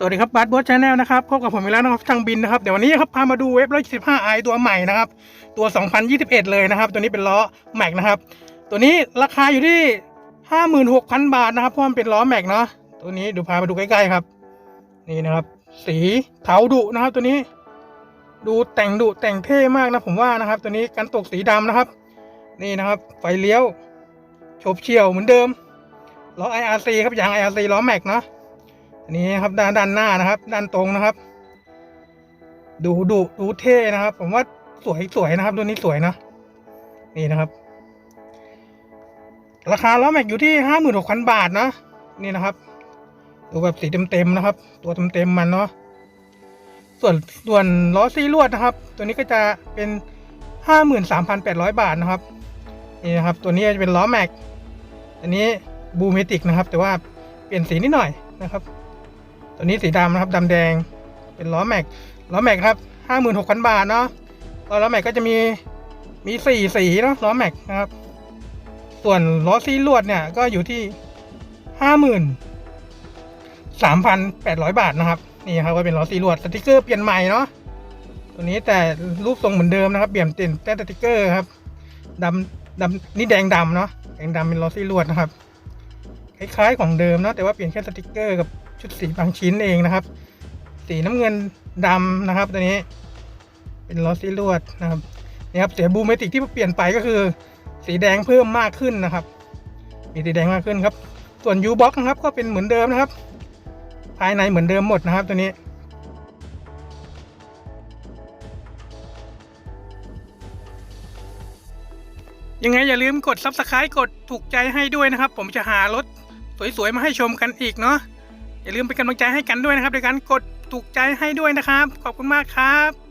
สวัสดีครับบัสบอสชาแนลนะครับพบกับผมอีกแล้วนะครับทางบินนะครับเดี๋ยววันนี้ครับพามาดูเว็บ115 i ตัวใหม่นะครับตัว 2021 เลยนะครับ ตัวนี้เป็นล้อแม็กนะครับ ตัวนี้ราคาอยู่ที่ 56,000 บาทนะครับเพราะมันเป็นล้อแม็กเนาะตัวนี้ดูพามาดูใกล้ๆครับ นี่นะครับ สีเทาดุนะครับ ตัวนี้ ดูแต่งดุแต่งเท่มากนะผมว่านะครับ ตัวนี้กันตกสีดำนะครับ นี่นะครับไฟเลี้ยวโฉบเฉี่ยวเหมือนเดิมล้อ IRC ครับยาง IRC ล้อแม็กเนาะ อันนี้ครับด้านด้านหน้านะครับ ด้านตรงนะครับ ดูดูดูเท่นะครับ ผมว่าสวยสวยนะครับ ตัวนี้สวยนะนี่นะครับ ราคาล้อแม็กอยู่ที่ห้าหมื่นหกพันบาทนะนี่นะครับ ดูแบบสีเต็มๆนะครับ ตัวเต็มๆมันเนาะส่วนส่วนล้อซี่ลวดนะครับ ตัวนี้ก็จะเป็นห้าหมื่นสามพันแปดร้อยบาทนะครับนี่นะครับ ตัวนี้จะเป็นล้อแม็กอันนี้บูเมติกนะครับ แต่ว่าเปลี่ยนสีนิดหน่อยนะครับ ตัวนี้สีดำนะครับดำแดง เป็นล้อแม็ก ล้อแม็กครับห้าหมื่นหกพันบาทเนาะล้อแม็กก็จะมี มีสี่สีเนาะล้อแม็กนะครับ ส่วนล้อซีลวดเนี่ยก็อยู่ที่ห้าหมื่นสามพันแปดร้อยบาทนะครับ นี่ครับก็เป็นล้อซีลวดสติกเกอร์เปลี่ยนใหม่เนาะ ตัวนี้แต่รูปทรงเหมือนเดิมนะครับ เปลี่ยนเปลี่ยนแต่สติกเกอร์ครับดำดำนี่แดงดำเนาะ แดงดำเป็นล้อซีลวดนะครับ คล้ายๆของเดิมเนาะแต่ว่าเปลี่ยนแค่สติกเกอร์กับชุดสีบางชิ้นเองนะครับ สีน้ำเงินดำนะครับตัวนี้ เป็นล้อซีลวดนะครับนี่ครับเสียบูมเมติกที่เปลี่ยนไปก็คือ สีแดงเพิ่มมากขึ้นนะครับ มีสีแดงมากขึ้นครับ ส่วน U box นะครับก็เป็นเหมือนเดิมนะครับ ภายในเหมือนเดิมหมดนะครับตัวนี้ยังไงอย่าลืมกด Subscribe กดถูกใจให้ด้วยนะครับ ผมจะหารถ สวยๆมาให้ชมกันอีกเนาะอย่าลืมเป็นกำลังใจให้กันด้วยนะครับโดยการกดถูกใจให้ด้วยนะครับ ขอบคุณมากครับ